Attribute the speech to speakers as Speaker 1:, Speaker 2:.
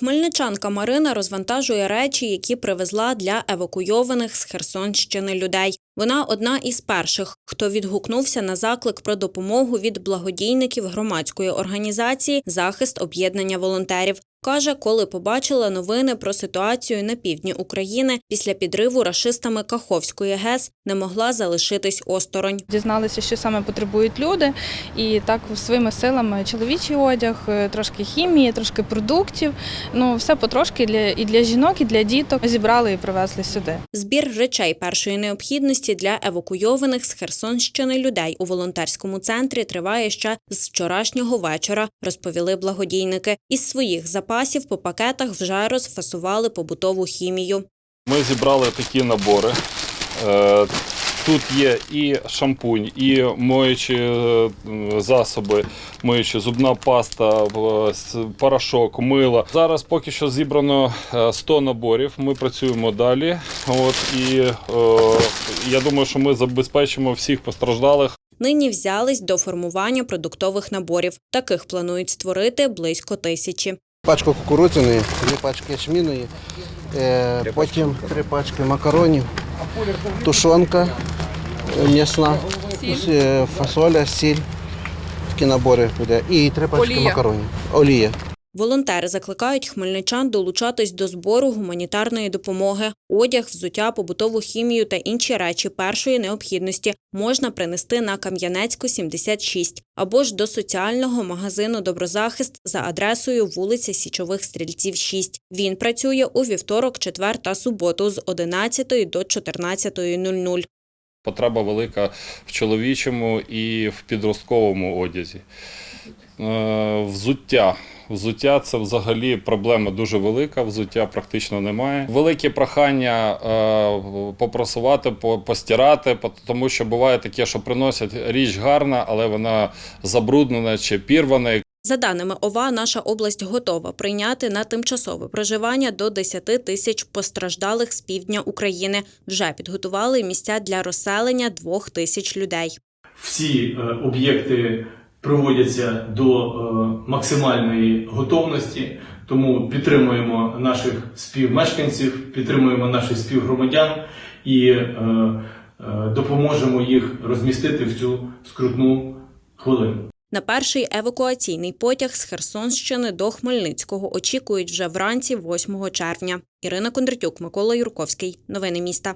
Speaker 1: Хмельничанка Марина розвантажує речі, які привезла для евакуйованих з Херсонщини людей. Вона одна із перших, хто відгукнувся на заклик про допомогу від благодійників громадської організації Захист об'єднання волонтерів. Каже, коли побачила новини про ситуацію на півдні України після підриву рашистами Каховської ГЕС, не могла залишитись осторонь.
Speaker 2: Дізналися, що саме потребують люди, і так своїми силами чоловічий одяг, е, трошки хімії, трошки продуктів. Ну все потрошки для і для жінок, і для діток зібрали і привезли сюди.
Speaker 1: Збір речей першої необхідності для евакуйованих з Херсонщини людей у волонтерському центрі триває ще з вчорашнього вечора, розповіли благодійники. Із своїх запасів по пакетах вже розфасували побутову хімію.
Speaker 3: Ми зібрали такі набори. Е, Тут є і шампунь, і моючі е, засоби, моючі зубна паста, е, порошок, мило. Зараз поки що зібрано е, 100 наборів. Ми працюємо далі. От і е, я думаю, що ми забезпечимо всіх постраждалих.
Speaker 1: Нині взялись до формування продуктових наборів. Таких планують створити близько тисячі.
Speaker 4: Пачку кукурудзяної, дві пачки ячміної, е, потім три пачки макаронів, тушонка е, м'ясна, е, фасоля, сіль. Такі набори буде. І три пачки макаронів. Олія.
Speaker 1: Волонтери закликають хмельничан долучатись до збору гуманітарної допомоги. Одяг, взуття, побутову хімію та інші речі першої необхідності можна принести на Кам'янецьку 76 або ж до соціального магазину Доброзахист за адресою вулиця Січових Стрільців 6. Він працює у вівторок, четвер та суботу з 11 до 14.00.
Speaker 3: Потреба велика в чоловічому і в підростковому одязі. Е, Взуття. Взуття це взагалі проблема дуже велика. Взуття практично немає. Велике прохання е, попросувати, постирати, по- тому що буває таке, що приносять річ гарна, але вона забруднена чи пірвана.
Speaker 1: За даними ОВА, наша область готова прийняти на тимчасове проживання до 10 тисяч постраждалих з півдня України. Вже підготували місця для розселення двох тисяч людей.
Speaker 5: всі е, об'єкти приводяться до е, максимальної готовності, тому підтримуємо наших співмешканців, підтримуємо наших співгромадян і е, е, допоможемо їх розмістити в цю скрутну хвилину.
Speaker 1: На перший евакуаційний потяг з Херсонщини до Хмельницького очікують вже вранці 8 червня. Ірина Кондратюк, Микола Юрковський. Новини міста.